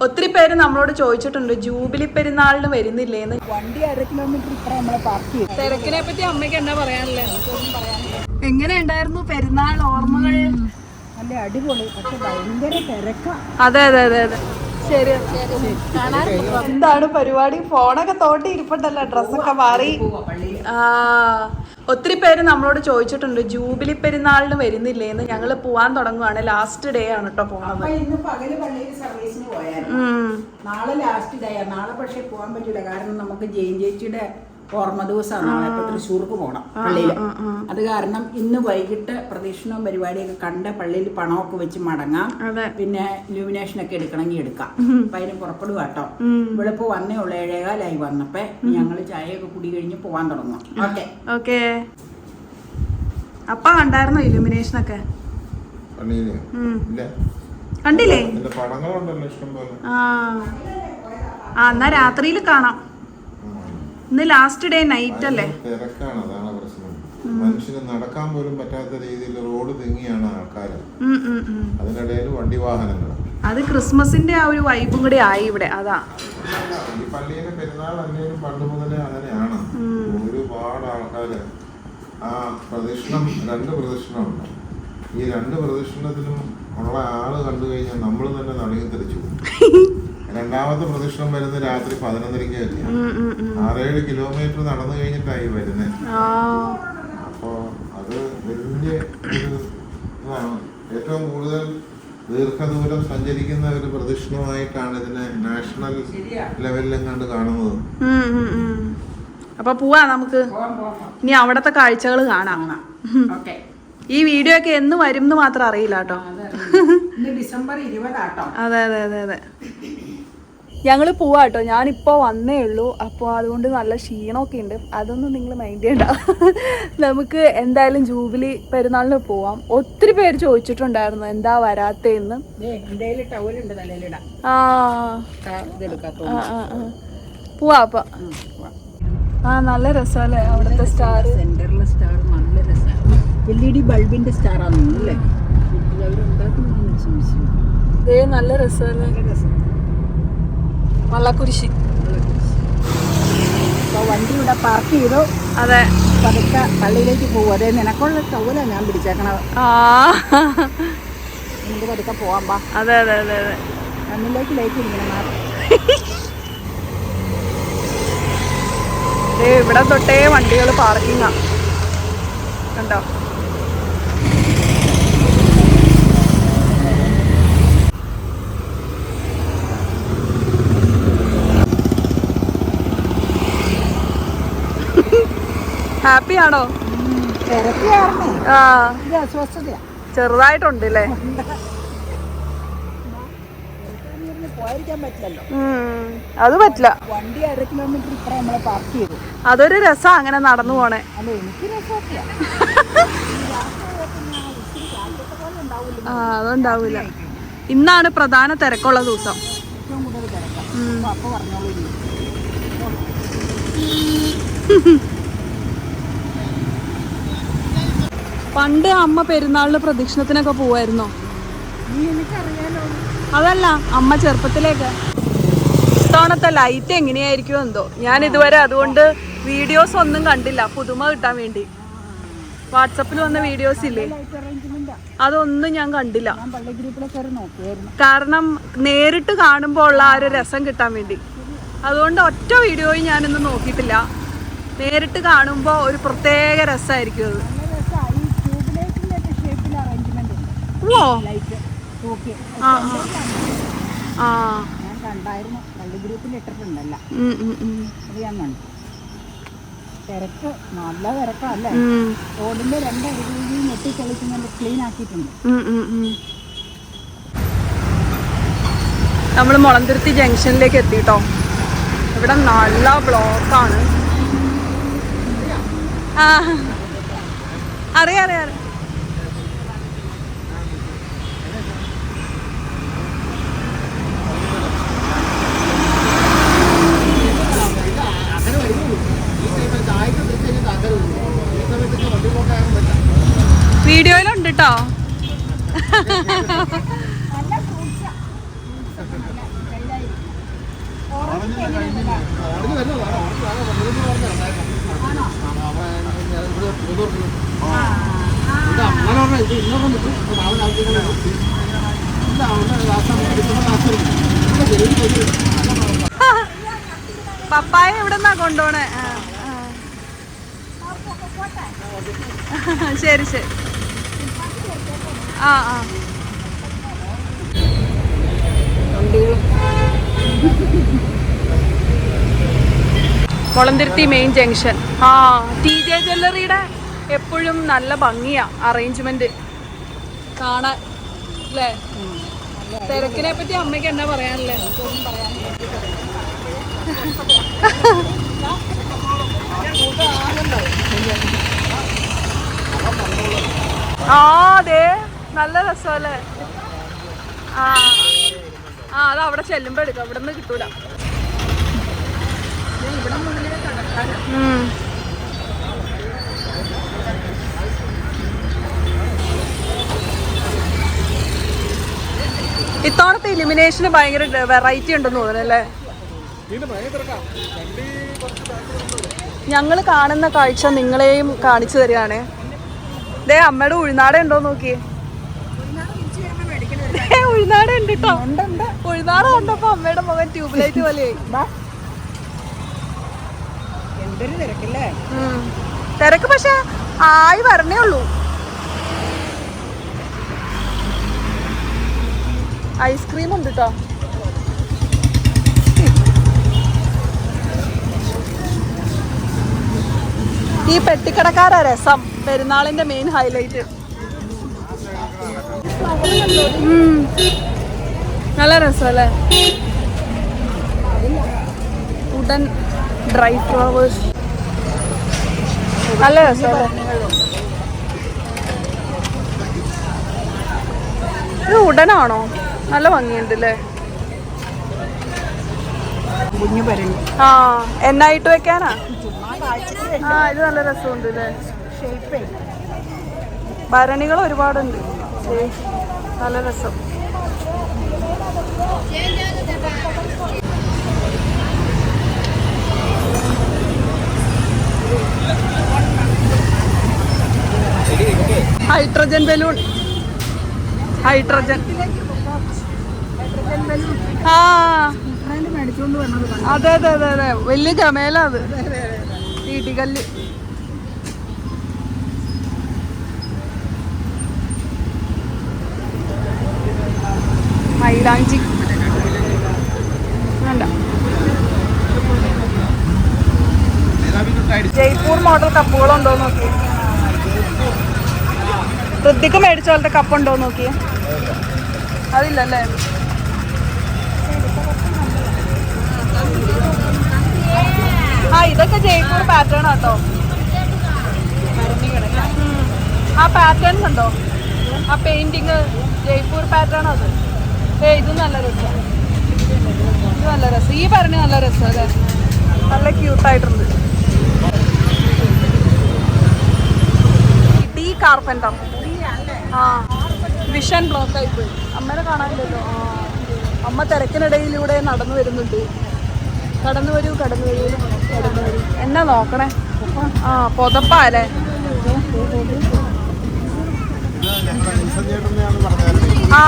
ഒത്തിരി പേര് നമ്മളോട് ചോദിച്ചിട്ടുണ്ട് ജൂബിലി പെരുന്നാളിന് വരുന്നില്ലേന്ന് വണ്ടി അര കിലോമീറ്റർ ഇത്ര നമ്മളെ പാർക്ക് ചെയ്യും തിരക്കിനെ പറ്റി അമ്മയ്ക്ക് എന്നാ പറയാനുള്ളത്? എങ്ങനെ ഉണ്ടായിരുന്നു പെരുന്നാൾ ഓർമ്മകൾ? നല്ല അടിപൊളി പക്ഷെ ഭയങ്കര തിരക്കാ. അതെ അതെ അതെ അതെ. ശരി എന്താണ് പരിപാടി? ഫോണൊക്കെ തോട്ടി ഇരിപ്പുണ്ടല്ലോ ഡ്രസ്സൊക്കെ മാറി. ആ ഒത്തിരി പേര് നമ്മളോട് ചോദിച്ചിട്ടുണ്ട് ജൂബിലി പെരുന്നാളിന് വരുന്നില്ലേന്ന് ഞങ്ങൾ പോവാൻ തുടങ്ങുവാണ്. ലാസ്റ്റ് ഡേ ആണ് കേട്ടോ പോകുന്നത് നാളെ ലാസ്റ്റ് ഡേ നാളെ പക്ഷെ പോകാൻ പറ്റൂല. കാരണം നമുക്ക് ജയിൻ ചേച്ചിയുടെ ഓർമ്മ ദിവസമാണ്. നാളെ ഇപ്പൊ തൃശ്ശൂർക്ക് പോകണം പള്ളിയിൽ അത് കാരണം ഇന്ന് വൈകിട്ട് പ്രദക്ഷിണവും പരിപാടിയൊക്കെ കണ്ട് പള്ളിയിൽ പണമൊക്കെ വെച്ച് മടങ്ങാം. അതെ. പിന്നെ ഇലൂമിനേഷൻ ഒക്കെ എടുക്കണമെങ്കിൽ എടുക്കാം. അപ്പൊ അതിന് പുറപ്പെടുക കേട്ടോ വെളുപ്പ് വന്നേ ഉള്ള ഏഴേകാലായി വന്നപ്പോ. ഞങ്ങൾ ചായയൊക്കെ കുടി കഴിഞ്ഞ് പോവാൻ തുടങ്ങും. ഓക്കെ. ഓക്കെ. അപ്പ കണ്ടായിരുന്നോ ഇലുമിനേഷൻ ഒക്കെ? കണ്ടില്ലേ? ഇതിന്റെ പടങ്ങളുണ്ടല്ലോ ഇഷ്ടം പോലെ ആ. ആ എന്നാ രാത്രിയിൽ കാണാം. ഇന്ന് ലാസ്റ്റ് ഡേ നൈറ്റ് അല്ലേ? തിരക്കാണ് അതാണ് പ്രശ്നം. മനുഷ്യന് നടക്കാൻ പോലും പറ്റാത്ത രീതിയിൽ റോഡ് തിങ്ങിയാണ് ആൾക്കാർ. അതിനിടയിൽ വണ്ടി വാഹനങ്ങൾ അത് ക്രിസ്മസിന്റെ ആ ഒരു വൈബും കൂടി ആയി ഇവിടെ അതാ. ഈ പള്ളിയിലെ പെരുന്നാൾ അല്ലെങ്കിലും പണ്ട് മുതലേ അങ്ങനെയാണ്. ഒരുപാട് ആൾക്കാര് ആ പ്രദക്ഷിണം രണ്ട് പ്രദക്ഷിണമുണ്ട്. ഈ രണ്ട് പ്രദക്ഷിണത്തിലും ഉള്ള ആൾ കണ്ടു കഴിഞ്ഞാൽ നമ്മൾ തന്നെ നടുങ്ങി തെറിച്ചു പോകും. രണ്ടാമത്തെ പ്രദക്ഷിണം വരുന്നത് രാത്രി പതിനൊന്നരയ്ക്ക് തന്നെയാണ്. ആറേഴ് കിലോമീറ്റർ നടന്നു കഴിഞ്ഞിട്ടായി വരുന്നത്. അപ്പോ അത് വലിയ ഒരു ഇതാണ്. ഏറ്റവും കൂടുതൽ ദീർഘദൂരം സഞ്ചരിക്കുന്ന ഒരു പ്രദക്ഷിണമായിട്ടാണ് ഇതിനെ നാഷണൽ ലെവലിലും കണ്ട് കാണുന്നത്. അപ്പൊ പോവാ നമുക്ക്. ഇനി അവിടത്തെ കാഴ്ചകൾ കാണാം ഈ വീഡിയോ ഒക്കെ എന്ന് വരും എന്ന് മാത്രം അറിയില്ല കേട്ടോ. ഡിസംബർ ഇരുപതാട്ടോ. അതെ അതെ അതെ അതെ. ഞങ്ങൾ പോവാ കേട്ടോ ഞാനിപ്പോൾ വന്നേ ഉള്ളൂ. അപ്പോൾ അതുകൊണ്ട് നല്ല ക്ഷീണമൊക്കെ ഉണ്ട്. അതൊന്നും നിങ്ങൾ മൈൻഡ് ചെയ്യണ്ട. നമുക്ക് എന്തായാലും ജൂബിലി പെരുന്നാളിന് പോവാം. ഒത്തിരി പേര് ചോദിച്ചിട്ടുണ്ടായിരുന്നു എന്താ വരാത്തേന്ന്. ആ. പോവാ അപ്പൊ. ആ നല്ല രസമല്ലേ അവിടുത്തെ സ്റ്റാർ സെന്ററിലെ സ്റ്റാർ നല്ല രസമാണ്. എൽ ഇ ഡി ബൾബിന്റെ സ്റ്റാർ ആണെന്ന് അല്ലേ? അവരുണ്ടാക്കുന്നതാണ് സംശയം നല്ല രസമല്ലേ? രസം വള്ളക്കുരിശി വണ്ടി ഇവിടെ പാർക്ക് ചെയ്തു. അതെ. പതുക്കെ പള്ളിയിലേക്ക് പോകും. അതെ നിനക്കുള്ള ടവല ഞാൻ പിടിച്ചേക്കണത്. നമുക്ക് പതുക്കെ പോവാൻ ബാ അതെ അതെ അതെ അതെ. കണ്ണിലേക്ക് ലേക്ക് ഇരിക്കണം ഇവിടെ തൊട്ടേ വണ്ടികൾ പാർക്കിങ്ങാ കണ്ടോ? ഹാപ്പി ആണോ ചെറുതായിട്ടുണ്ട് അല്ലേ അത് പറ്റില്ല. വണ്ടി അര കിലോമീറ്റർ ഇപ്പറ നമ്മളെ പാർക്ക് ചെയ്തു. അതൊരു രസം അങ്ങനെ നടന്നു പോണേ. അല്ല എനിക്ക് ആ അതുണ്ടാവൂല. ഇന്നാണ് പ്രധാന തിരക്കുള്ള ദിവസം. ഏറ്റവും കൂടുതൽ തിരക്കാണ് അപ്പൊ പറഞ്ഞോളൂ ഇനി. പണ്ട് അമ്മ പെരുന്നാളിന് പ്രദക്ഷിണത്തിനൊക്കെ പോവായിരുന്നോ? അതല്ല അമ്മ ചെറുപ്പത്തിലേക്ക്. ഇത്തവണത്തെ ലൈറ്റ് എങ്ങനെയായിരിക്കും എന്തോ. ഞാൻ ഇതുവരെ അതുകൊണ്ട് വീഡിയോസ് ഒന്നും കണ്ടില്ല. പുതുമ കിട്ടാൻ വേണ്ടി. വാട്സപ്പിൽ വന്ന വീഡിയോസ് ഇല്ലേ? അതൊന്നും ഞാൻ കണ്ടില്ല. കാരണം നേരിട്ട് കാണുമ്പോൾ ഉള്ള ആ ഒരു രസം കിട്ടാൻ വേണ്ടി. അതുകൊണ്ട് ഒറ്റ വീഡിയോയും ഞാനൊന്നും നോക്കിയിട്ടില്ല. നേരിട്ട് കാണുമ്പോൾ ഒരു പ്രത്യേക രസമായിരിക്കും അത് നല്ല രസമാണ് ഈ ട്യൂബ് ലൈറ്റിന്റെ ഒക്കെ ഷേപ്പിൽ അറേഞ്ച്മെന്റ് ഓക്കെ ആ ആ. ഞാൻ കണ്ടായിരുന്നു. പള്ളി ഗ്രൂപ്പിൽ ഇട്ടിട്ടുണ്ടല്ല. അത് ഞാൻ കണ്ടു. തിരക്ക്. നല്ല തിരക്കല്ലേ റോഡിന്റെ ക്ലീൻ ആക്കിയിട്ടുണ്ട്. നമ്മൾ മുളന്തുരുത്തി ജംഗ്ഷനിലേക്ക് എത്തിട്ടോ. ഇവിടെ നല്ല ബ്ലോക്കാണ് ആ. അറിയാം അറിയാം അറിയാം. കേട്ടോ? പപ്പായ എവിടെന്നാ കൊണ്ടോണേ. ശരി ശരി. ആ കൊളന്തിരുത്തി മെയിൻ ജംഗ്ഷൻ. ആ ടി ജെ ജ്വല്ലറിയുടെ എപ്പോഴും നല്ല ഭംഗിയാ അറേഞ്ച്മെന്റ് കാണാൻ അല്ലേ? തിരക്കിനെ പറ്റി അമ്മയ്ക്ക് എന്നാ പറയാനല്ലേ ആ അതെ നല്ല രസമല്ലേ? ആ. ആ അത് അവിടെ ചെല്ലുമ്പോ എടുക്കാം. ഇവിടെ നിന്ന് കിട്ടൂല. ഇത്തവണത്തെ ഇലിമിനേഷന് ഭയങ്കര വെറൈറ്റി ഉണ്ടെന്ന് തോന്നുന്നു അല്ലേ? ഞങ്ങൾ കാണുന്ന കാഴ്ച നിങ്ങളെയും കാണിച്ചു തരികയാണ്. ദേ അമ്മയുടെ ഉഴുന്നാട ഉണ്ടോ നോക്കി. ഉഴുന്നാട ഉണ്ട് കേട്ടോ ഉഴുന്നാട കണ്ടപ്പോ അമ്മയുടെ മകൻ ട്യൂബ്ലൈറ്റ് പോലെയായി എന്തൊരു തിരക്കല്ലേ. തിരക്ക് പക്ഷെ ആയി വരണേ ഉള്ളൂ. ഐസ്ക്രീം ഉണ്ട് കേട്ടോ ഈ പെട്ടിക്കടക്കാരാ രസം. പെരുന്നാളിന്റെ മെയിൻ ഹൈലൈറ്റ് നല്ല രസമല്ലേ ഉടൻ ഡ്രൈ ഫ്ലവേഴ്സ്. നല്ല രസമല്ലേ ഇത് ഉടനാണോ? നല്ല ഭംഗിയുണ്ട് അല്ലേ ആ എന്നായിട്ട് വെക്കാനാ? ആ ഇത് നല്ല രസമുണ്ട് അല്ലേ ഭരണികൾ ഒരുപാടുണ്ട്. നല്ല രസം. Hydrogen balloon. ഹൈഡ്രജൻ. ആ. അതെ അതെ അതെ അതെ. വലിയ ജമേല അത്. ഇടികല്ല്. മൈലാഞ്ചി വേണ്ട. ജയ്പൂർ മോഡൽ കപ്പുകളുണ്ടോ നോക്കി ഋദ്ധിക്ക് മേടിച്ച പോലത്തെ കപ്പുണ്ടോ നോക്കി അതില്ലല്ലേ? ആ ഇതൊക്കെ ജയ്പൂർ പാറ്റേൺ ആട്ടോ ആ പാറ്റേൺസ് ഉണ്ടോ? ആ പെയിന്റിങ് ജയ്പൂർ പാറ്റേൺ അത്. ഏ ഇത് നല്ല രസമാണ് ഇത് നല്ല രസം. ഈ പറഞ്ഞ നല്ല രസം അല്ലേ? നല്ല ക്യൂട്ടായിട്ടുണ്ട് ഡി കാർപ്പന്റർ ആ. വിഷൻ ബ്ലോക്ക് ആയിപ്പോയി അമ്മേനെ കാണാനില്ലല്ലോ. ആ. അമ്മ തിരക്കിനിടയിലൂടെ നടന്നു വരുന്നുണ്ട്. കടന്നു വരൂ കടന്നു വരൂ കടന്നു വരൂ എന്നാ നോക്കണേ? ആ പൊതപ്പാലേ ആ.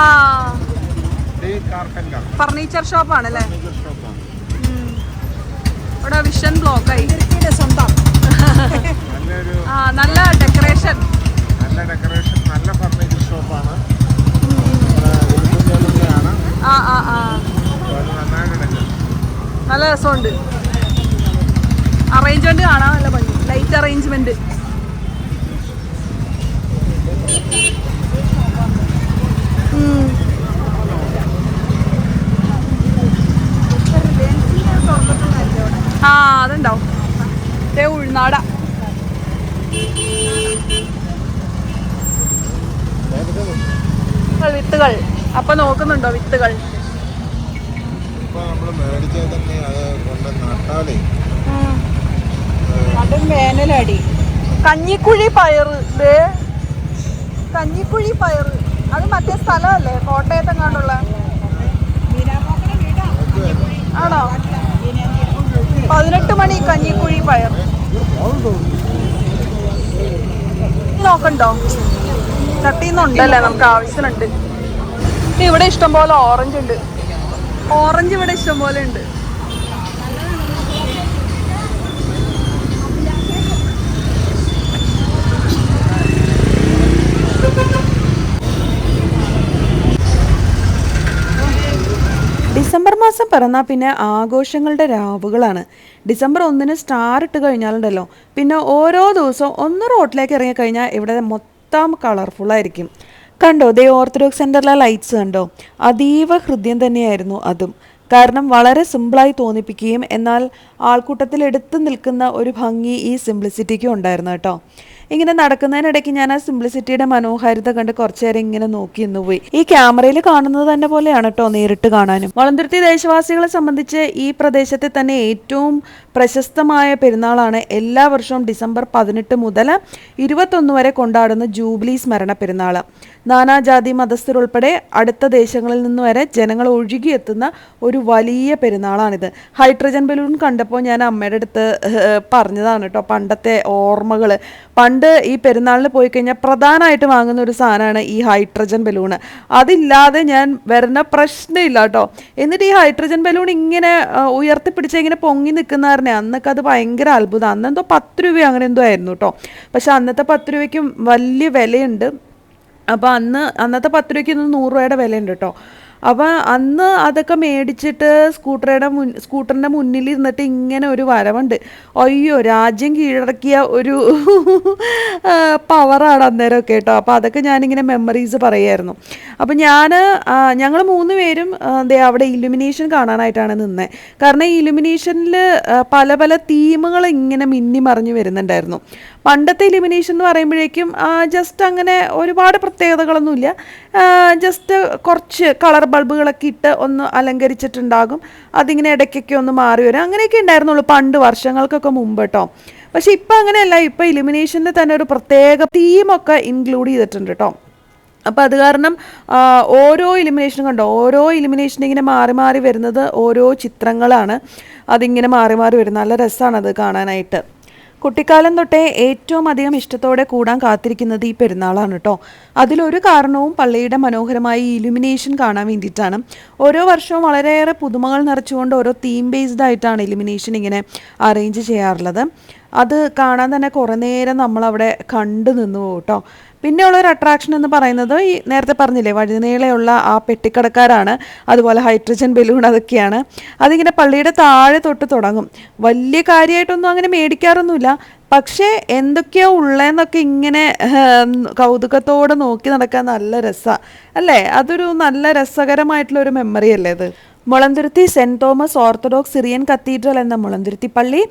ഫർണിച്ചർ ഷോപ്പാണ് അല്ലേ ഇവിടെ വിഷൻ ബ്ലോക്കായി സ്വന്തം. ആ നല്ല ഡെക്കറേഷൻ നല്ല ഡെക്കറേഷൻ നല്ല ഫർണിച്ചർ ഷോപ്പാണ് ആ ആ ആ. നല്ല രസമുണ്ട്. അറേഞ്ച്മെന്റ് കാണാൻ നല്ല ഭംഗി. ലൈറ്റ് അറേഞ്ച്മെന്റ് ആ അതുണ്ടാവും ഉൾനാട. വിത്തുകൾ. അപ്പൊ നോക്കുന്നുണ്ടോ വിത്തുകൾ? അത് വേനലടി. കഞ്ഞിക്കുഴി പയറ് ദേ കഞ്ഞിക്കുഴി പയറ് അത് മറ്റേ സ്ഥലമല്ലേ? കോട്ടയത്തെങ്ങാണ്ടുള്ള? ആണോ? പതിനെട്ട് മണി കഞ്ഞിക്കുഴി പയർ. നോക്കണ്ടോ? ചട്ടിന്നുണ്ടല്ലേ നമുക്ക് ആവശ്യമുണ്ട് ഇവിടെ ഇഷ്ടംപോലെ ഓറഞ്ച് ഉണ്ട്. ഓറഞ്ച് ഇവിടെ ഇഷ്ടംപോലെ ഉണ്ട്. മാസം പിറന്നാൽ പിന്നെ ആഘോഷങ്ങളുടെ രാവുകളാണ്. ഡിസംബർ ഒന്നിന് സ്റ്റാർ ഇട്ട് കഴിഞ്ഞാലുണ്ടല്ലോ. പിന്നെ ഓരോ ദിവസവും ഒന്ന് റോട്ടിലേക്ക് ഇറങ്ങിക്കഴിഞ്ഞാൽ ഇവിടെ മൊത്തം കളർഫുള്ളായിരിക്കും കണ്ടോ? ദേ ഓർത്തഡോക്സ് സെന്ററിലെ ലൈറ്റ്സ് കണ്ടോ? അതീവ ഹൃദയം തന്നെയായിരുന്നു അതും. കാരണം വളരെ സിമ്പിളായി തോന്നിപ്പിക്കുകയും എന്നാൽ ആൾക്കൂട്ടത്തിൽ എടുത്തു നിൽക്കുന്ന ഒരു ഭംഗി ഈ സിംപ്ലിസിറ്റിക്കും ഉണ്ടായിരുന്നു കേട്ടോ. ഇങ്ങനെ നടക്കുന്നതിനിടയ്ക്ക് ഞാൻ ആ സിംപ്ലിസിറ്റിയുടെ മനോഹാരിത കണ്ട് കുറച്ചു നേരം ഇങ്ങനെ നോക്കി നിന്ന് പോയി ഈ ക്യാമറയിൽ കാണുന്നത് തന്നെ പോലെയാണ് കേട്ടോ നേരിട്ട് കാണാനും. വളന്തുരുത്തി ദേശവാസികളെ സംബന്ധിച്ച് ഈ പ്രദേശത്തെ തന്നെ ഏറ്റവും പ്രശസ്തമായ പെരുന്നാളാണ് എല്ലാ വർഷവും ഡിസംബർ പതിനെട്ട് മുതൽ ഇരുപത്തൊന്ന് വരെ കൊണ്ടാടുന്ന ജൂബിലി സ്മരണ പെരുന്നാൾ നാനാജാതി മതസ്ഥരുൾപ്പെടെ അടുത്ത ദേശങ്ങളിൽ നിന്ന് വരെ ജനങ്ങൾ ഒഴുകിയെത്തുന്ന ഒരു വലിയ പെരുന്നാളാണിത്. ഹൈഡ്രജൻ ബലൂൺ കണ്ടപ്പോൾ ഞാൻ അമ്മയുടെ അടുത്ത് പറഞ്ഞതാണ് കേട്ടോ പണ്ടത്തെ ഓർമ്മകൾ പണ്ട് ഈ പെരുന്നാളിന് പോയി കഴിഞ്ഞാൽ പ്രധാനമായിട്ട് വാങ്ങുന്ന ഒരു സാധനമാണ് ഈ ഹൈഡ്രജൻ ബലൂൺ അതില്ലാതെ ഞാൻ വരുന്ന പ്രശ്നമില്ല കേട്ടോ. എന്നിട്ട് ഈ ഹൈഡ്രജൻ ബലൂൺ ഇങ്ങനെ ഉയർത്തിപ്പിടിച്ച് ഇങ്ങനെ പൊങ്ങി നിൽക്കുന്നവരനെ അന്നൊക്കെ അത് ഭയങ്കര അത്ഭുതം. അന്നെന്തോ പത്ത് രൂപ അങ്ങനെ എന്തോ ആയിരുന്നു കേട്ടോ. പക്ഷെ അന്നത്തെ പത്ത് രൂപയ്ക്കും വലിയ വിലയുണ്ട്. അപ്പോൾ അന്ന് അന്നത്തെ പത്ത് രൂപയ്ക്ക് ഇന്ന് നൂറ് രൂപയുടെ വിലയുണ്ട് കേട്ടോ അപ്പോൾ അന്ന് അതൊക്കെ മേടിച്ചിട്ട് സ്കൂട്ടറുടെ മുൻ സ്കൂട്ടറിന്റെ മുന്നിൽ ഇരുന്നിട്ട് ഇങ്ങനെ ഒരു വരവുണ്ട്. അയ്യോ രാജ്യം കീഴടക്കിയ ഒരു പവറാണ് അന്നേരമൊക്കെ കേട്ടോ. അപ്പോൾ അതൊക്കെ ഞാനിങ്ങനെ മെമ്മറീസ് പറയായിരുന്നു. അപ്പോൾ ഞാൻ ഞങ്ങൾ മൂന്ന് പേരും ദേ അവിടെ ഇലുമിനേഷൻ കാണാനായിട്ടാണ് നിന്നത് കാരണം ഈ ഇലുമിനേഷനിൽ പല പല തീമുകൾ ഇങ്ങനെ മിന്നി മറിഞ്ഞു വരുന്നുണ്ടായിരുന്നു. പണ്ടത്തെ ഇലുമിനേഷൻ എന്ന് പറയുമ്പോഴേക്കും ജസ്റ്റ് അങ്ങനെ ഒരുപാട് പ്രത്യേകതകളൊന്നുമില്ല. ജസ്റ്റ് കുറച്ച് കളർ ബൾബുകളൊക്കെ ഇട്ട് ഒന്ന് അലങ്കരിച്ചിട്ടുണ്ടാകും. അതിങ്ങനെ ഇടയ്ക്കൊക്കെ ഒന്ന് മാറി വരും. അങ്ങനെയൊക്കെ ഉണ്ടായിരുന്നുള്ളൂ പണ്ട് വർഷങ്ങൾക്കൊക്കെ മുമ്പ് കേട്ടോ പക്ഷെ ഇപ്പം അങ്ങനെയല്ല. ഇപ്പം ഇലിമിനേഷന്റെ തന്നെ ഒരു പ്രത്യേക തീമൊക്കെ ഇൻക്ലൂഡ് ചെയ്തിട്ടുണ്ട് കേട്ടോ അപ്പോൾ അത് കാരണം ഓരോ ഇലിമിനേഷനും കണ്ടോ? ഓരോ ഇലിമിനേഷൻ ഇങ്ങനെ മാറി മാറി വരുന്നത് ഓരോ ചിത്രങ്ങളാണ്. അതിങ്ങനെ മാറി മാറി വരുന്നത്. നല്ല രസമാണ് അത് കാണാനായിട്ട്. കുട്ടിക്കാലം തൊട്ടേ ഏറ്റവും അധികം ഇഷ്ടത്തോടെ കൂടാൻ കാത്തിരിക്കുന്നത് ഈ പെരുന്നാളാണ് കേട്ടോ അതിലൊരു കാരണവും പള്ളിയുടെ മനോഹരമായ ഇലുമിനേഷൻ കാണാൻ വേണ്ടിയിട്ടാണ്. ഓരോ വർഷവും വളരെയേറെ പുതുമകൾ നിറച്ചുകൊണ്ട് ഓരോ തീം ബേസ്ഡ് ആയിട്ടാണ് ഇലുമിനേഷൻ ഇങ്ങനെ അറേഞ്ച് ചെയ്യാറുള്ളത്. അത് കാണാൻ തന്നെ കുറേ നേരം നമ്മളവിടെ കണ്ടു നിന്നു കേട്ടോ പിന്നെ ഉള്ള ഒരു അട്രാക്ഷൻ എന്ന് പറയുന്നത് ഈ നേരത്തെ പറഞ്ഞില്ലേ വഴുനീളയുള്ള ആ പെട്ടിക്കടക്കാരാണ്. അതുപോലെ ഹൈഡ്രജൻ ബലൂൺ അതൊക്കെയാണ്. അതിങ്ങനെ പള്ളിയുടെ താഴെ തൊട്ട് തുടങ്ങും. വലിയ കാര്യമായിട്ടൊന്നും അങ്ങനെ മേടിക്കാറൊന്നുമില്ല. പക്ഷേ എന്തൊക്കെയോ ഉള്ളതെന്നൊക്കെ ഇങ്ങനെ കൗതുകത്തോടെ നോക്കി നടക്കാൻ നല്ല രസമാണ് അല്ലേ? അതൊരു നല്ല രസകരമായിട്ടുള്ള ഒരു മെമ്മറി അല്ലേ അത്? Mulanthuruthy Saint Thomas Orthodox Syrian Cathedral എന്ന മുളന്തുരുത്തി പള്ളി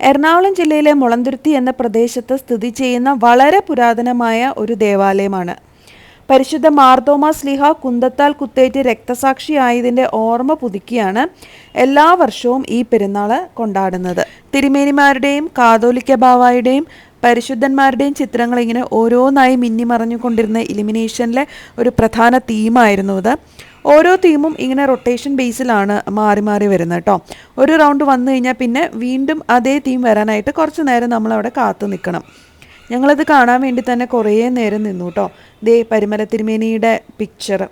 എറണാകുളം ജില്ലയിലെ മുളന്തുരുത്തി എന്ന പ്രദേശത്ത് സ്ഥിതി ചെയ്യുന്ന വളരെ പുരാതനമായ ഒരു ദേവാലയമാണ്. പരിശുദ്ധ മാർത്തോമാ സ്ലിഹ കുന്തത്താൽ കുത്തേറ്റ് രക്തസാക്ഷിയായതിന്റെ ഓർമ്മ പുതുക്കിയാണ് എല്ലാ വർഷവും ഈ പെരുന്നാൾ കൊണ്ടാടുന്നത്. തിരുമേനിമാരുടെയും കാതോലിക്ക ബാവായുടെയും പരിശുദ്ധന്മാരുടെയും ചിത്രങ്ങൾ ഇങ്ങനെ ഓരോന്നായി മിന്നിമറഞ്ഞുകൊണ്ടിരുന്ന ഇലിമിനേഷനിലെ ഒരു പ്രധാന തീമായിരുന്നു ഇത്. ഓരോ തീമും ഇങ്ങനെ റൊട്ടേഷൻ ബേസിലാണ് മാറി മാറി വരുന്നത് കേട്ടോ ഒരു റൗണ്ട് വന്നു കഴിഞ്ഞാൽ പിന്നെ വീണ്ടും അതേ തീം വരാനായിട്ട് കുറച്ച് നേരം നമ്മളവിടെ കാത്തു നിൽക്കണം. ഞങ്ങളത് കാണാൻ വേണ്ടി തന്നെ കുറേ നേരം നിന്നു കേട്ടോ ദേ പരിമല തിരുമേനിയുടെ പിക്ചർ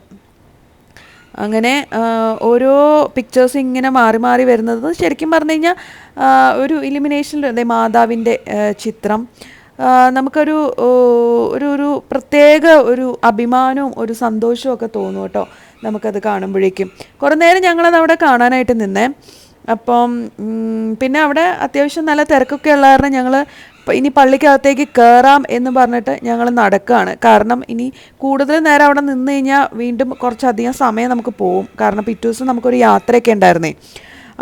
അങ്ങനെ ഓരോ പിക്ചേഴ്സ് ഇങ്ങനെ മാറി മാറി വരുന്നത് ശരിക്കും പറഞ്ഞു കഴിഞ്ഞാൽ ഒരു ഇലിമിനേഷനിൽ അതെ മാതാവിന്റെ ചിത്രം. നമുക്കൊരു ഒരു ഒരു പ്രത്യേക ഒരു അഭിമാനവും ഒരു സന്തോഷവും ഒക്കെ തോന്നും കേട്ടോ നമുക്കത് കാണുമ്പോഴേക്കും. കുറേ നേരം ഞങ്ങളത് അവിടെ കാണാനായിട്ട് നിന്നേ. അപ്പം പിന്നെ അവിടെ അത്യാവശ്യം നല്ല തിരക്കൊക്കെ ഉള്ള കാരണം ഞങ്ങൾ ഇനി പള്ളിക്കകത്തേക്ക് കയറാം എന്ന് പറഞ്ഞിട്ട് ഞങ്ങൾ നടക്കുകയാണ് കാരണം ഇനി കൂടുതൽ നേരം അവിടെ നിന്ന് കഴിഞ്ഞാൽ വീണ്ടും കുറച്ചധികം സമയം നമുക്ക് പോവും. കാരണം പിറ്റേ ദിവസം നമുക്കൊരു യാത്രയൊക്കെ ഉണ്ടായിരുന്നേ.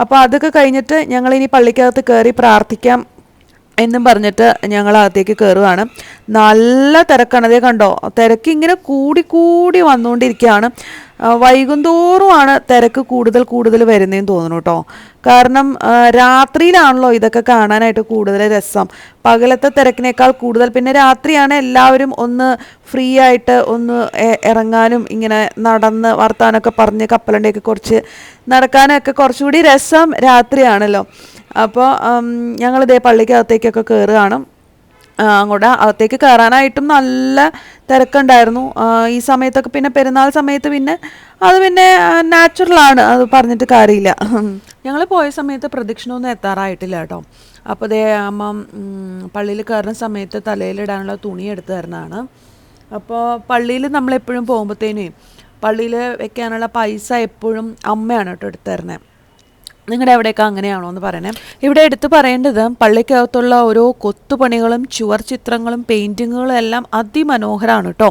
അപ്പോൾ അതൊക്കെ കഴിഞ്ഞിട്ട് ഞങ്ങൾ ഇനി പള്ളിക്കകത്ത് കയറി പ്രാർത്ഥിക്കാം എന്നും പറഞ്ഞിട്ട് ഞങ്ങൾ അകത്തേക്ക് കയറുകയാണ് നല്ല തിരക്കാണ്. അതേ കണ്ടോ? തിരക്ക് ഇങ്ങനെ കൂടി കൂടി വന്നുകൊണ്ടിരിക്കുകയാണ്. വൈകുന്തോറുമാണ് തിരക്ക് കൂടുതൽ കൂടുതൽ വരുന്നതെന്ന് തോന്നുന്നു കേട്ടോ കാരണം രാത്രിയിലാണല്ലോ ഇതൊക്കെ കാണാനായിട്ട് കൂടുതൽ രസം. പകലത്തെ തിരക്കിനേക്കാൾ കൂടുതൽ പിന്നെ രാത്രിയാണ് എല്ലാവരും ഒന്ന് ഫ്രീ ആയിട്ട് ഒന്ന് ഇറങ്ങാനും ഇങ്ങനെ നടന്ന് വർത്താനൊക്കെ പറഞ്ഞ് കപ്പലണ്ടിയൊക്കെ കുറച്ച് നടക്കാനൊക്കെ കുറച്ചുകൂടി രസം രാത്രിയാണല്ലോ. അപ്പോൾ ഞങ്ങളിതേ പള്ളിക്കകത്തേക്കൊക്കെ കയറുകയാണ് അങ്ങോട്ട് അകത്തേക്ക് കയറാനായിട്ടും നല്ല തിരക്കുണ്ടായിരുന്നു. ഈ സമയത്തൊക്കെ പിന്നെ പെരുന്നാൾ സമയത്ത് പിന്നെ അത് പിന്നെ നാച്ചുറലാണ് അത് പറഞ്ഞിട്ട് കാര്യമില്ല. ഞങ്ങൾ പോയ സമയത്ത് പ്രദക്ഷിണമൊന്നും എത്താറായിട്ടില്ല കേട്ടോ. അപ്പോൾ അതേ അമ്മ പള്ളിയിൽ കയറുന്ന സമയത്ത് തലയിലിടാനുള്ള തുണി എടുത്തു തരുന്നതാണ് അപ്പോൾ പള്ളിയിൽ നമ്മളെപ്പോഴും പോകുമ്പോഴത്തേനേ പള്ളിയിൽ വെക്കാനുള്ള പൈസ എപ്പോഴും അമ്മയാണ് കേട്ടോ എടുത്തു തരുന്നത് നിങ്ങളുടെ അവിടെയൊക്കെ അങ്ങനെയാണോ എന്ന് പറയണേ. ഇവിടെ എടുത്തു പറയേണ്ടത് പള്ളിക്കകത്തുള്ള ഓരോ കൊത്തുപണികളും ചുവർ ചിത്രങ്ങളും പെയിന്റിങ്ങുകളും എല്ലാം അതിമനോഹരമാണ് കേട്ടോ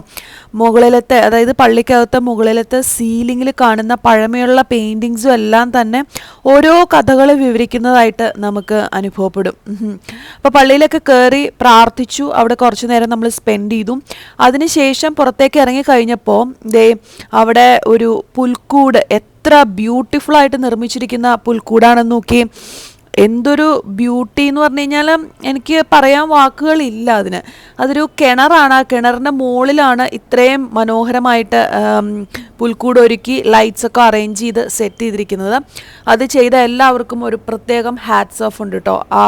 മുകളിലത്തെ അതായത് പള്ളിക്കകത്തെ മുകളിലത്തെ സീലിങ്ങിൽ കാണുന്ന പഴമയുള്ള പെയിന്റിങ്സും എല്ലാം തന്നെ ഓരോ കഥകൾ വിവരിക്കുന്നതായിട്ട് നമുക്ക് അനുഭവപ്പെടും. അപ്പോൾ പള്ളിയിലൊക്കെ കയറി പ്രാർത്ഥിച്ചു അവിടെ കുറച്ച് നേരം നമ്മൾ സ്പെൻഡ് ചെയ്തു. അതിനുശേഷം പുറത്തേക്ക് ഇറങ്ങി കഴിഞ്ഞപ്പോൾ ദേ അവിടെ ഒരു പുൽക്കൂട് എത്ര ബ്യൂട്ടിഫുൾ ആയിട്ട് നിർമ്മിച്ചിരിക്കുന്ന പുൽക്കൂടാണെന്ന് നോക്കി. എന്തൊരു ബ്യൂട്ടി എന്ന് പറഞ്ഞു കഴിഞ്ഞാൽ എനിക്ക് പറയാൻ വാക്കുകളില്ല അതിന്. അതൊരു കിണറാണ്. ആ കിണറിന്റെ മുകളിലാണ് ഇത്രയും മനോഹരമായിട്ട് പുൽക്കൂട് ഒരുക്കി ലൈറ്റ്സ് ഒക്കെ അറേഞ്ച് ചെയ്ത് സെറ്റ് ചെയ്തിരിക്കുന്നത്. അത് ചെയ്ത എല്ലാവർക്കും ഒരു പ്രത്യേകം ഹാറ്റ്സ് ഓഫ് ഉണ്ട് കേട്ടോ ആ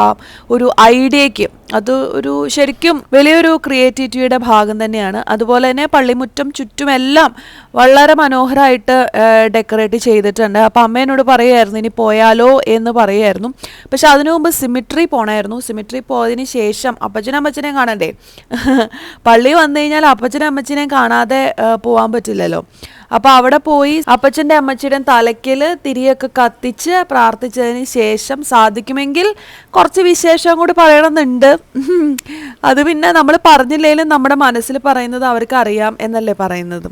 ഒരു ഐഡിയയ്ക്ക് അത് ഒരു ശരിക്കും വലിയൊരു ക്രിയേറ്റിവിറ്റിയുടെ ഭാഗം തന്നെയാണ്. അതുപോലെ തന്നെ പള്ളിമുറ്റം ചുറ്റുമെല്ലാം വളരെ മനോഹരമായിട്ട് ഡെക്കറേറ്റ് ചെയ്തിട്ടുണ്ട്. അപ്പം അമ്മേനോട് പറയുമായിരുന്നു ഇനി പോയാലോ? എന്ന് പറയുമായിരുന്നു പക്ഷെ അതിനു മുമ്പ് സിമിട്രി പോണായിരുന്നു. സിമിട്രി പോയതിന് ശേഷം അപ്പച്ചനും അമ്മച്ചനെയും കാണണ്ടേ? പള്ളി വന്നു കഴിഞ്ഞാൽ അപ്പച്ചനും അമ്മച്ചനെയും കാണാതെ പോകാൻ പറ്റില്ലല്ലോ. അപ്പോൾ അവിടെ പോയി അപ്പച്ചന്റെ അമ്മച്ചിയുടെയും തലയ്ക്കൽ തിരിയൊക്കെ കത്തിച്ച് പ്രാർത്ഥിച്ചതിന് ശേഷം സാധിക്കുമെങ്കിൽ കുറച്ച് വിശേഷം കൂടി പറയണമെന്നുണ്ട്. അത് പിന്നെ നമ്മൾ പറഞ്ഞില്ലെങ്കിലും നമ്മുടെ മനസ്സിൽ പറയുന്നത് അവർക്ക് അറിയാം എന്നല്ലേ പറയുന്നത്.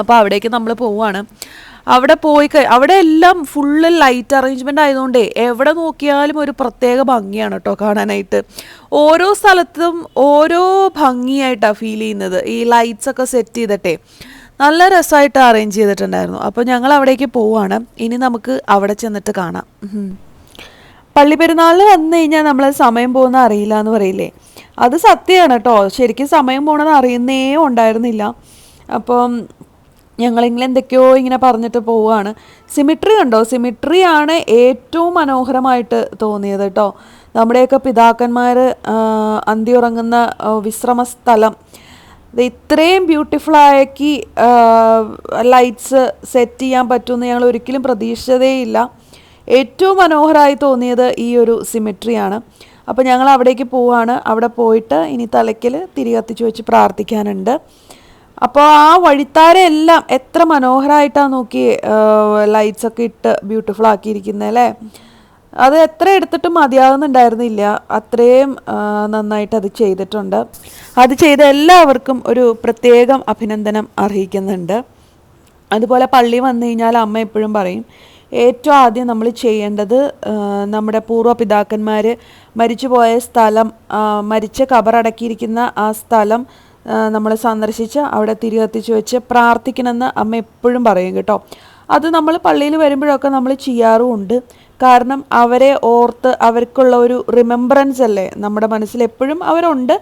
അപ്പോൾ അവിടേക്ക് നമ്മൾ പോവാണ്. അവിടെ പോയി അവിടെ എല്ലാം ഫുള്ള് ലൈറ്റ് അറേഞ്ച്മെന്റ് ആയതുകൊണ്ടേ എവിടെ നോക്കിയാലും ഒരു പ്രത്യേക ഭംഗിയാണ് കേട്ടോ കാണാനായിട്ട്. ഓരോ സ്ഥലത്തും ഓരോ ഭംഗിയായിട്ടാണ് ഫീൽ ചെയ്യുന്നത്. ഈ ലൈറ്റ്സ് ഒക്കെ സെറ്റ് ചെയ്തിട്ടേ. നല്ല രസമായിട്ട് അറേഞ്ച് ചെയ്തിട്ടുണ്ടായിരുന്നു. അപ്പോൾ ഞങ്ങൾ അവിടേക്ക് പോവാണ്. ഇനി നമുക്ക് അവിടെ ചെന്നിട്ട് കാണാം. പള്ളി പെരുന്നാളിന് വന്നു കഴിഞ്ഞാൽ നമ്മൾ സമയം പോകുന്ന അറിയില്ല എന്ന് പറയില്ലേ? അത് സത്യമാണ് കേട്ടോ ശരിക്കും സമയം പോകണമെന്ന് അറിയുന്നേ ഉണ്ടായിരുന്നില്ല. അപ്പം ഞങ്ങളിങ്ങനെ എന്തൊക്കെയോ ഇങ്ങനെ പറഞ്ഞിട്ട് പോവുകയാണ് സിമിട്രി ഉണ്ടോ? സിമിട്രി ആണ് ഏറ്റവും മനോഹരമായിട്ട് തോന്നിയത് കേട്ടോ നമ്മുടെയൊക്കെ പിതാക്കന്മാർ അന്തി ഉറങ്ങുന്ന ആ, വിശ്രമ സ്ഥലം ഇത്രയും ബ്യൂട്ടിഫുൾ ആക്കി ലൈറ്റ്സ് സെറ്റ് ചെയ്യാൻ പറ്റുമെന്ന് ഞങ്ങൾ ഒരിക്കലും പ്രതീക്ഷിച്ചതേയില്ല. ഏറ്റവും മനോഹരമായി തോന്നിയത് ഈ ഒരു സിമിട്രിയാണ്. അപ്പോൾ ഞങ്ങൾ അവിടേക്ക് പോവാണ്. അവിടെ പോയിട്ട് ഇനി തലയ്ക്കൽ തിരി കത്തിച്ച് വെച്ച് പ്രാർത്ഥിക്കാനുണ്ട്. അപ്പോൾ ആ വഴിത്താരെല്ലാം എത്ര മനോഹരമായിട്ടാണ് നോക്കി ലൈറ്റ്സൊക്കെ ഇട്ട് ബ്യൂട്ടിഫുൾ ആക്കിയിരിക്കുന്നത് അല്ലേ? അത് എത്ര എടുത്തിട്ടും മതിയാകുന്നുണ്ടായിരുന്നില്ല അത്രയും നന്നായിട്ട് അത് ചെയ്തിട്ടുണ്ട്. അത് ചെയ്ത എല്ലാവർക്കും ഒരു പ്രത്യേകം അഭിനന്ദനം അർഹിക്കുന്നുണ്ട്. അതുപോലെ പള്ളി വന്നു കഴിഞ്ഞാൽ അമ്മ എപ്പോഴും പറയും ഏറ്റവും ആദ്യം നമ്മൾ ചെയ്യേണ്ടത് നമ്മുടെ പൂർവ പിതാക്കന്മാർ മരിച്ചുപോയ സ്ഥലം മരിച്ച കബറടക്കിയിരിക്കുന്ന ആ സ്ഥലം നമ്മൾ സന്ദർശിച്ച് അവിടെ തിരി കത്തിച്ച് വെച്ച് പ്രാർത്ഥിക്കണമെന്ന് അമ്മ എപ്പോഴും പറയും കേട്ടോ. അത് നമ്മൾ പള്ളിയിൽ വരുമ്പോഴൊക്കെ നമ്മൾ ചെയ്യാറുമുണ്ട് കാരണം അവരെ ഓർത്ത് അവർക്കുള്ള ഒരു റിമെമ്പറൻസ് അല്ലേ? നമ്മുടെ മനസ്സിൽ എപ്പോഴും അവരുണ്ട്.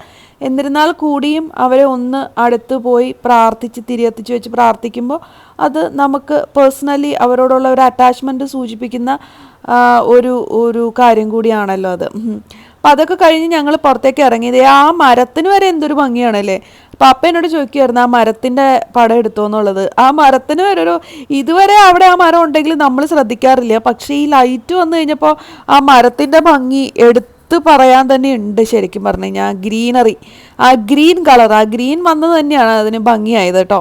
എന്നിരുന്നാൽ കൂടിയും അവരെ ഒന്ന് അടുത്ത് പോയി പ്രാർത്ഥിച്ച് തിരിയെത്തിച്ച് വെച്ച് പ്രാർത്ഥിക്കുമ്പോൾ അത് നമുക്ക് പേഴ്സണലി അവരോടുള്ള ഒരു അറ്റാച്ച്മെന്റ് സൂചിപ്പിക്കുന്ന ഒരു ഒരു കാര്യം കൂടിയാണല്ലോ അത്. അപ്പം അതൊക്കെ കഴിഞ്ഞ് ഞങ്ങൾ പുറത്തേക്ക് ഇറങ്ങിയത് ആ മരത്തിന് വരെ എന്തൊരു ഭംഗിയാണല്ലേ? അപ്പം അപ്പ എന്നോട് ചോദിക്കുമായിരുന്നു ആ മരത്തിന്റെ പടം എടുത്തോ എന്നുള്ളത്? ആ മരത്തിന് വരെ ഇതുവരെ അവിടെ ആ മരം ഉണ്ടെങ്കിൽ നമ്മൾ ശ്രദ്ധിക്കാറില്ല. പക്ഷേ ഈ ലൈറ്റ് വന്നു കഴിഞ്ഞപ്പോൾ ആ മരത്തിന്റെ ഭംഗി എടുത്ത് പറയാൻ തന്നെ ഉണ്ട് ശരിക്കും പറഞ്ഞു കഴിഞ്ഞാൽ ഗ്രീനറി. ആ ഗ്രീൻ കളർ ആ ഗ്രീൻ വന്നത് തന്നെയാണ് അതിന് ഭംഗിയായത് കേട്ടോ.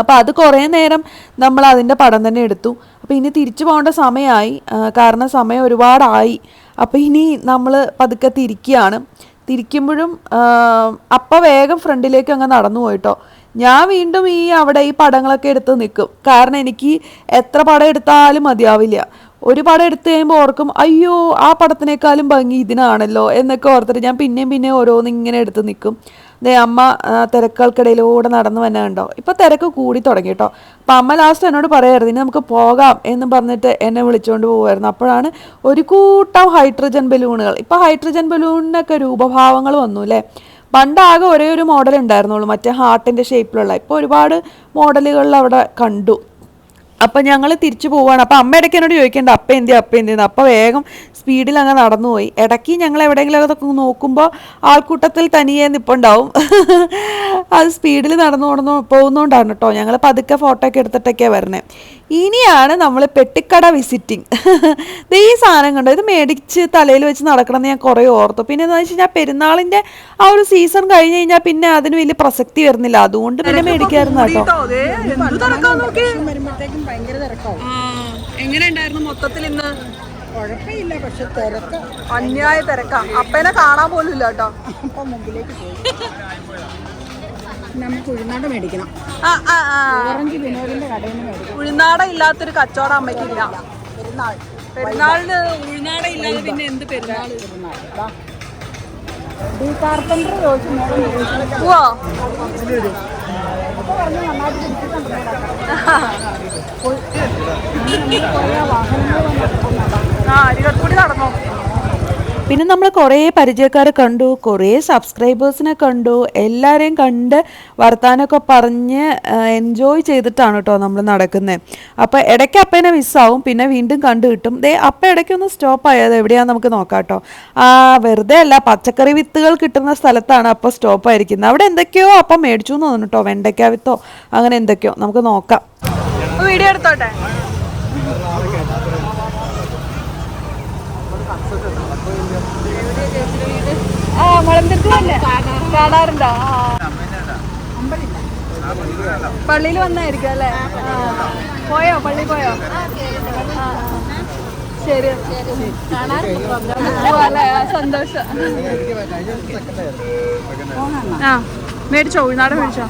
അപ്പോൾ അത് കുറേ നേരം നമ്മൾ അതിന്റെ പടം തന്നെ എടുത്തു. അപ്പോൾ ഇനി തിരിച്ചു പോകേണ്ട സമയമായി. കാരണം സമയം ഒരുപാടായി. അപ്പോൾ ഇനി നമ്മൾ പതുക്കെ തിരിക്കുകയാണ്. തിരിക്കുമ്പോഴും അപ്പ വേഗം ഫ്രണ്ടിലേക്ക് അങ്ങ് നടന്നു പോയിട്ടോ. ഞാൻ വീണ്ടും ഈ അവിടെ ഈ പടങ്ങളൊക്കെ എടുത്ത് നിൽക്കും. കാരണം എനിക്ക് എത്ര പടം എടുത്താലും മതിയാവില്ല. ഒരു പടം എടുത്തു കഴിയുമ്പോൾ ഓർക്കും അയ്യോ ആ പടത്തിനേക്കാളും ഭംഗി ഇതിനാണല്ലോ എന്നൊക്കെ ഓർത്തിട്ട് ഞാൻ പിന്നെയും പിന്നെയും ഓരോന്ന് ഇങ്ങനെ എടുത്ത് നിൽക്കും. ദേ അമ്മ തിരക്കുകൾക്കിടയിലൂടെ നടന്നു വന്നെ കണ്ടോ? ഇപ്പൊ തിരക്ക് കൂടി തുടങ്ങി കേട്ടോ. അപ്പോൾ അമ്മ ലാസ്റ്റ് എന്നോട് പറയായിരുന്നു ഇനി നമുക്ക് പോകാം എന്ന് പറഞ്ഞിട്ട് എന്നെ വിളിച്ചുകൊണ്ട് പോകുമായിരുന്നു അപ്പോഴാണ് ഒരു കൂട്ടം ഹൈഡ്രജൻ ബലൂണുകൾ. ഇപ്പൊ ഹൈഡ്രജൻ ബലൂണിനൊക്കെ രൂപഭാവങ്ങൾ വന്നു അല്ലേ? പണ്ടാകെ ഒരേ ഒരു മോഡൽ ഉണ്ടായിരുന്നുള്ളൂ മറ്റേ ഹാർട്ടിന്റെ ഷേപ്പിലുള്ള ഇപ്പോൾ ഒരുപാട് മോഡലുകളിൽ അവിടെ കണ്ടു. അപ്പം ഞങ്ങൾ തിരിച്ചു പോവുകയാണ് അപ്പം അമ്മ ഇടയ്ക്ക് എന്നോട് ചോദിക്കേണ്ട അപ്പ എന്തി അപ്പ എന്തിന്ന് അപ്പം വേഗം സ്പീഡിൽ അങ്ങ് നടന്നു പോയി. ഇടയ്ക്ക് ഞങ്ങൾ എവിടെയെങ്കിലും നോക്കുമ്പോൾ ആൾക്കൂട്ടത്തിൽ തനിയെ നിപ്പുണ്ടാവും. അത് സ്പീഡിൽ നടന്നു നടന്നു പോകുന്നതുകൊണ്ടാണ് കേട്ടോ. ഞങ്ങൾ പതുക്കെ ഫോട്ടോ ഒക്കെ എടുത്തിട്ടൊക്കെയാണ് വരുന്നത് ഇനിയാണ് നമ്മൾ പെട്ടിക്കട വിസിറ്റിംഗ് ഈ സാധനം കണ്ടോ? ഇത് മേടിച്ച് തലയിൽ വെച്ച് നടക്കണമെന്ന് ഞാൻ കുറേ ഓർത്തു. പിന്നെ എന്താ വെച്ച് കഴിഞ്ഞാൽ പെരുന്നാളിന്റെ ആ ഒരു സീസൺ കഴിഞ്ഞ് കഴിഞ്ഞാൽ പിന്നെ അതിന് വലിയ പ്രസക്തി വരുന്നില്ല. അതുകൊണ്ട് പിന്നെ മേടിക്കായിരുന്നു കേട്ടോ. ഭയങ്കര തിരക്കാവും. എങ്ങനെ ഉണ്ടായിരുന്നു മൊത്തത്തിൽ ഇന്ന്? കുഴപ്പമില്ല പക്ഷെ തിരക്ക്. അന്യായ തിരക്കാ. അപ്പനെ കാണാൻ പോലും ഇല്ല കേട്ടോ. അപ്പൊ മുമ്പിലേക്ക് പോയി. നമുക്ക് ഉഴുന്നാട് മേടിക്കണം. ഓറഞ്ച് വിനോദിന്റെ കടയിൽ നിന്ന് മേടിക്കണം ഉഴുന്നാട ഇല്ലാത്തൊരു കച്ചവടം അമ്മയ്ക്കില്ല പെരുന്നാൾ. പെരുന്നാളിന് ഉഴുന്നാട ഇല്ലാതെ പിന്നെ എന്ത് പെരുന്നാൾ? പെരുന്നാൾ. ഡി കാർപ്പന്റർ ചോദിച്ചു മേഡം ചോദിച്ചു കൂടി ആ നടന്നോ? പിന്നെ നമ്മൾ കുറേ പരിചയക്കാരെ കണ്ടു കുറേ സബ്സ്ക്രൈബേഴ്സിനെ കണ്ടു എല്ലാവരെയും കണ്ട് വർത്താനമൊക്കെ പറഞ്ഞ് എൻജോയ് ചെയ്തിട്ടാണ് കേട്ടോ നമ്മൾ നടക്കുന്നത് അപ്പോൾ ഇടയ്ക്ക് അപ്പേനെ മിസ്സാവും പിന്നെ വീണ്ടും കണ്ടു കിട്ടും. ദേ അപ്പ ഇടയ്ക്കൊന്ന് സ്റ്റോപ്പ് ആയത് എവിടെയാണെന്ന് നമുക്ക് നോക്കാം കേട്ടോ ആ വെറുതെ അല്ല പച്ചക്കറി വിത്തുകൾ കിട്ടുന്ന സ്ഥലത്താണ് അപ്പോൾ സ്റ്റോപ്പ് ആയിരിക്കുന്നത്. അവിടെ എന്തൊക്കെയോ അപ്പം മേടിച്ചു എന്ന് തോന്നുന്നു കേട്ടോ വെണ്ടയ്ക്ക വിത്തോ അങ്ങനെ എന്തൊക്കെയോ. നമുക്ക് നോക്കാം. വീഡിയോ എടുത്തോട്ടെ? ആ മുളന്തിരത്ത് പള്ളിയിൽ വന്നായിരിക്കും അല്ലേ. പോയോ? പള്ളി പോയോ. ശരി. സന്തോഷം. ആ മേടിച്ചോ? ഉൾനാട് മേടിച്ചോ?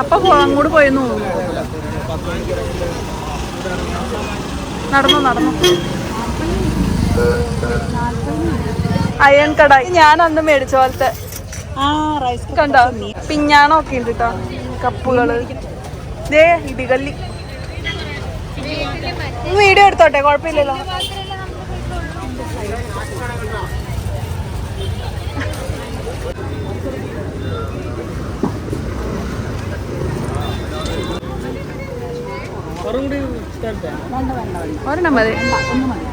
അപ്പൊ അങ്ങോട്ട് പോയെന്ന് തോന്നുന്നു. നടന്നു നടന്നു. അയൺ കടായി. ഞാൻ അന്ന് മേടിച്ച പോലത്തെ കണ്ടോ? പിഞ്ഞാണൊക്കെ ഉണ്ട്. കേട്ടോ കപ്പുകൾ. ദേ ഇടികല്ലി. വീഡിയോ എടുത്തോട്ടെ? കുഴപ്പമില്ലല്ലോ. ഒരെണ്ണം മതി ഒന്ന് മതി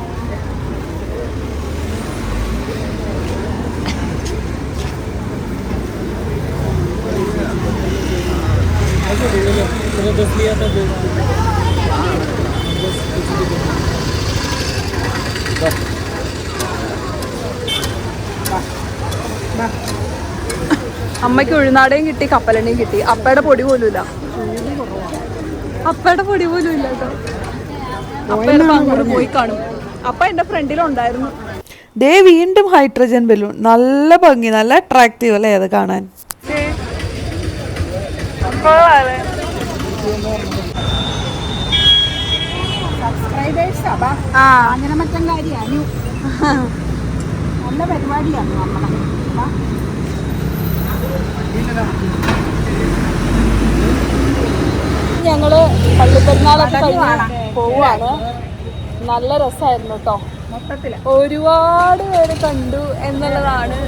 അമ്മയ്ക്ക് ഉഴുന്നാടയും കിട്ടി കപ്പലണ്ണയും കിട്ടി. അപ്പയുടെ പൊടി പോലും ഇല്ല. അപ്പയുടെ പൊടി പോലും ഇല്ല കേട്ടോ. അപ്പ അങ്ങോട്ട് പോയി കാണും. അപ്പ എന്റെ ഫ്രണ്ടിലുണ്ടായിരുന്നു ദേ വീണ്ടും ഹൈഡ്രജൻ ബലൂൺ. നല്ല ഭംഗി നല്ല അട്രാക്റ്റീവ് അല്ലേ അത് കാണാൻ? നല്ല പരിപാടിയാണ് നമ്മളെ. ഞങ്ങൾ പള്ളിപ്പെരുന്നാളൊക്കെ കഴിഞ്ഞ് പോവാണ്. നല്ല രസമായിരുന്നു കേട്ടോ മൊത്തത്തിൽ. ഒരുപാട് പേര് കണ്ടു എന്നുള്ളതാണ്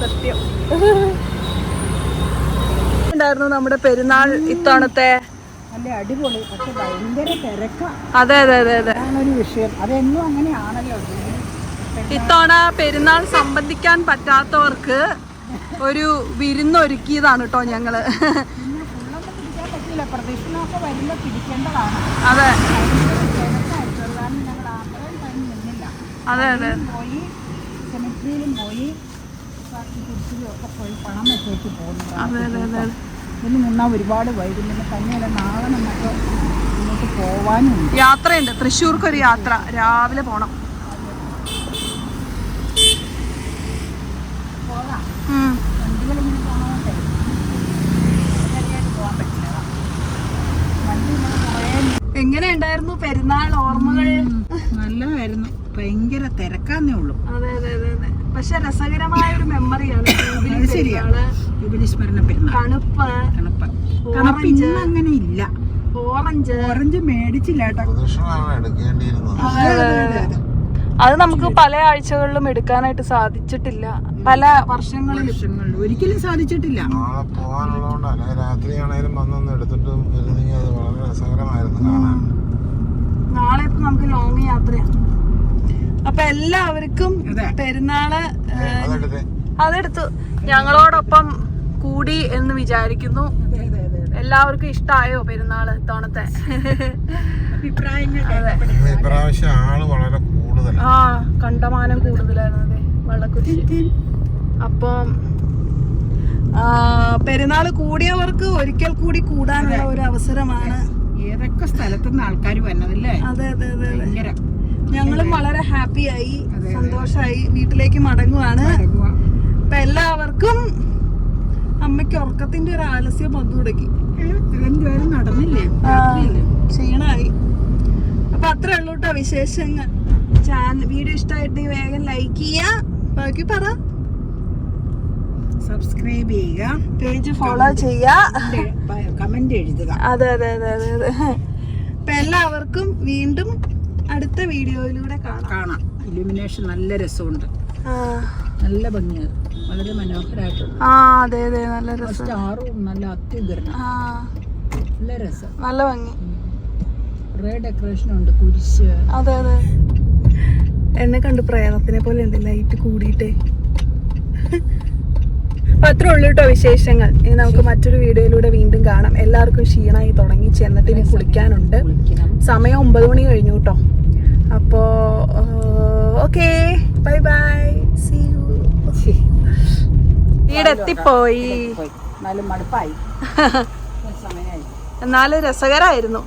സത്യം. ഉണ്ടായിരുന്നു നമ്മുടെ പെരുന്നാൾ ഇത്തവണത്തെ നല്ല അടിപൊളി പക്ഷെ ഭയങ്കര തിരക്കാണ് അതെ അതെ അതെ അതെ. ഒരു വിഷയം. അതെന്നും അങ്ങനെയാണല്ലോ. ഇത്തവണ പെരുന്നാൾ സംബന്ധിക്കാൻ പറ്റാത്തവർക്ക് ഒരു വിരുന്നൊരുക്കിയതാണ് കേട്ടോ ഞങ്ങൾ. പ്രദക്ഷിണമൊക്കെ വരുമ്പോൾ പിടിക്കേണ്ടതാണ്. അതെ. അത് അതെ. പോയി പോയി ഒക്കെ പോയി പണം വെച്ചേക്ക് പോകുന്നു അതെ അതെ അതെ. ഇതിന് നിന്നാൽ ഒരുപാട് വൈകും പിന്നെ തന്നെയല്ല നാളെ നമുക്ക് ഇങ്ങോട്ട് പോവാനും യാത്രയുണ്ട്. തൃശ്ശൂർക്ക് ഒരു യാത്ര. രാവിലെ പോണം. എങ്ങനെയുണ്ടായിരുന്നു എങ്ങനെ ഉണ്ടായിരുന്നു പെരുന്നാൾ ഓർമ്മകൾ? നല്ലതായിരുന്നു. ഭയങ്കര തിരക്കാന്നേ ഉള്ളൂ. അതെ അതെ അതെ പക്ഷെ രസകരമായ ഒരു മെമ്മറിയാണ് ജൂബിലി സ്മരണ പെരുന്നാൾ തണുപ്പ്. തണുപ്പ് തണുപ്പ് ഇന്ന് അങ്ങനെ ഇല്ല. ഓറഞ്ച്. ഓറഞ്ച് മേടിച്ചില്ല അതെ നമുക്ക് പല ആഴ്ചകളിലും എടുക്കാനായിട്ട് സാധിച്ചിട്ടില്ല. പല വർഷങ്ങളിലും. വർഷങ്ങളിൽ ഒരിക്കലും സാധിച്ചിട്ടില്ല. രാത്രിയാണേലും വന്നൊന്ന് എടുത്തിട്ട് അത് വളരെ രസകരമായിരുന്നു കാണാൻ. നാളെ ഇപ്പൊ നമുക്ക് ലോങ് യാത്രയാണ് അപ്പൊ എല്ലാവർക്കും. പെരുന്നാൾ അതെടുത്തു. ഞങ്ങളോടൊപ്പം കൂടി എന്ന് വിചാരിക്കുന്നു. എല്ലാവർക്കും ഇഷ്ടായോ പെരുന്നാൾ ഇത്തവണത്തെ ഇപ്രാവശ്യം ആൾ വളരെ ആ കണ്ടമാനം കൂടുതലായിരുന്നു അതെ വെള്ളക്കുരിശ് അപ്പം ആ, പെരുന്നാൾ കൂടിയവർക്ക് ഒരിക്കൽ കൂടി കൂടാനുള്ള ഒരു അവസരമാണ്. ഏതൊക്കെ സ്ഥലത്തുനിന്ന് ആൾക്കാർ വന്നതല്ലേ? അതെ അതെ അതെ ഭയങ്കര. ഞങ്ങളും വളരെ ഹാപ്പിയായി സന്തോഷമായി വീട്ടിലേക്ക് മടങ്ങുവാണ്. അപ്പൊ എല്ലാവർക്കും അമ്മയ്ക്ക് ഉറക്കത്തിന്റെ ഒരു ആലസ്യം വന്നു തുടങ്ങി. രണ്ടുപേരും നടന്നില്ലേ? ആ, ക്ഷീണായി. അപ്പൊ അത്രേ ഉള്ളൂ കേട്ടോ വിശേഷങ്ങൾ. ചാനൽ വീഡിയോ ഇഷ്ടമായിട്ട് വേഗം ലൈക്ക് ചെയ്യുക ബാക്കി പറ. സബ്സ്ക്രൈബ് ചെയ്യുക. പേജ് ഫോളോ ചെയ്യുക കമന്റ് എഴുതുക. അതെ അതെ അതെ അതെ അതെ. അപ്പൊ എല്ലാവർക്കും വീണ്ടും അടുത്ത വീഡിയോയിലൂടെ കാണാം. കാണാം. ഇലുമിനേഷൻ നല്ല രസമുണ്ട്. നല്ല ഭംഗിയത് വളരെ മനോഹരമായിട്ടുണ്ട് ആ അതെ അതെ നല്ല രസം. സ്റ്റാറും നല്ല അത്യുഗ്രഹം. ആ. നല്ല രസം. നല്ല ഭംഗി. കുറേ ഡെക്കറേഷൻ ഉണ്ട് കുരിശ്. അതെ അതെ. എന്നെ കണ്ട് പ്രേതത്തിനെ പോലെ ഉണ്ട് ലൈറ്റ് കൂടിയിട്ടേ. അപ്പൊ അത്രേ ഉള്ളൂ കേട്ടോ വിശേഷങ്ങൾ. ഇനി നമുക്ക് മറ്റൊരു വീഡിയോയിലൂടെ വീണ്ടും കാണാം. എല്ലാവർക്കും ക്ഷീണമായി തുടങ്ങി ചെന്നിട്ട് ഇനി കുളിക്കാനുണ്ട്. സമയം ഒമ്പത് മണി കഴിഞ്ഞു കേട്ടോ അപ്പോ okay. Bye bye. See you വീടെത്തിപ്പോയി. പോയി എന്നാലും മടുപ്പായി. എന്നാലും രസകരമായിരുന്നു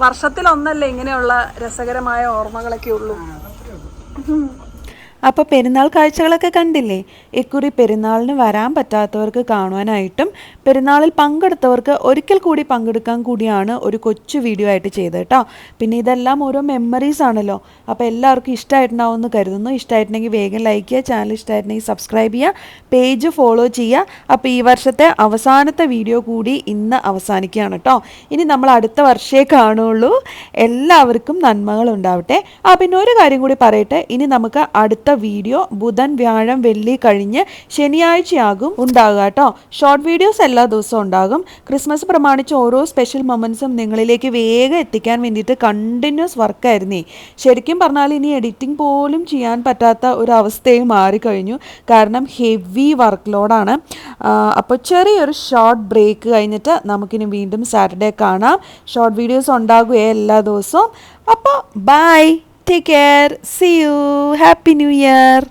വർഷത്തിൽ ഒന്നല്ലേ ഇങ്ങനെയുള്ള രസകരമായ ഓർമ്മകളൊക്കെ ഉള്ളൂ. അപ്പോൾ പെരുന്നാൾ കാഴ്ചകളൊക്കെ കണ്ടില്ലേ? ഇക്കുറി പെരുന്നാളിന് വരാൻ പറ്റാത്തവർക്ക് കാണുവാനായിട്ടും പെരുന്നാളിൽ പങ്കെടുത്തവർക്ക് ഒരിക്കൽ കൂടി പങ്കെടുക്കാൻ കൂടിയാണ് ഒരു കൊച്ചു വീഡിയോ ആയിട്ട് ചെയ്തത് കേട്ടോ പിന്നെ ഇതെല്ലാം ഓരോ മെമ്മറീസ് ആണല്ലോ. അപ്പോൾ എല്ലാവർക്കും ഇഷ്ടമായിട്ടുണ്ടാവും എന്ന് കരുതുന്നു. ഇഷ്ടമായിട്ടുണ്ടെങ്കിൽ വേഗം ലൈക്ക് ചെയ്യുക ചാനൽ ഇഷ്ടമായിട്ടുണ്ടെങ്കിൽ സബ്സ്ക്രൈബ് ചെയ്യുക പേജ് ഫോളോ ചെയ്യുക. അപ്പോൾ ഈ വർഷത്തെ അവസാനത്തെ വീഡിയോ കൂടി ഇന്ന് അവസാനിക്കുകയാണ് കേട്ടോ ഇനി നമ്മൾ അടുത്ത വർഷമേ കാണുള്ളൂ. എല്ലാവർക്കും നന്മകൾ ഉണ്ടാവട്ടെ. ആ പിന്നെ ഒരു കാര്യം കൂടി പറയട്ടെ. ഇനി നമുക്ക് അടുത്ത വീഡിയോ ബുധൻ വ്യാഴം വെള്ളി കഴിഞ്ഞ് ശനിയാഴ്ചയാകും ഉണ്ടാകുക കേട്ടോ ഷോർട്ട് വീഡിയോസ് എല്ലാ ദിവസവും ഉണ്ടാകും. ക്രിസ്മസ് പ്രമാണിച്ച് ഓരോ സ്പെഷ്യൽ മൊമെന്റ്സും നിങ്ങളിലേക്ക് വേഗം എത്തിക്കാൻ വേണ്ടിയിട്ട് കണ്ടിന്യൂസ് വർക്കായിരുന്നേ ശരിക്കും പറഞ്ഞാൽ ഇനി എഡിറ്റിംഗ് പോലും ചെയ്യാൻ പറ്റാത്ത ഒരു അവസ്ഥയും മാറിക്കഴിഞ്ഞു. കാരണം ഹെവി വർക്ക് ലോഡാണ് അപ്പോൾ ചെറിയൊരു ഷോർട്ട് ബ്രേക്ക് കഴിഞ്ഞിട്ട് നമുക്കിനി വീണ്ടും സാറ്റർഡേ കാണാം. ഷോർട്ട് വീഡിയോസ് ഉണ്ടാകുകയെ എല്ലാ ദിവസവും. അപ്പോൾ bye Take care. See you. Happy New Year.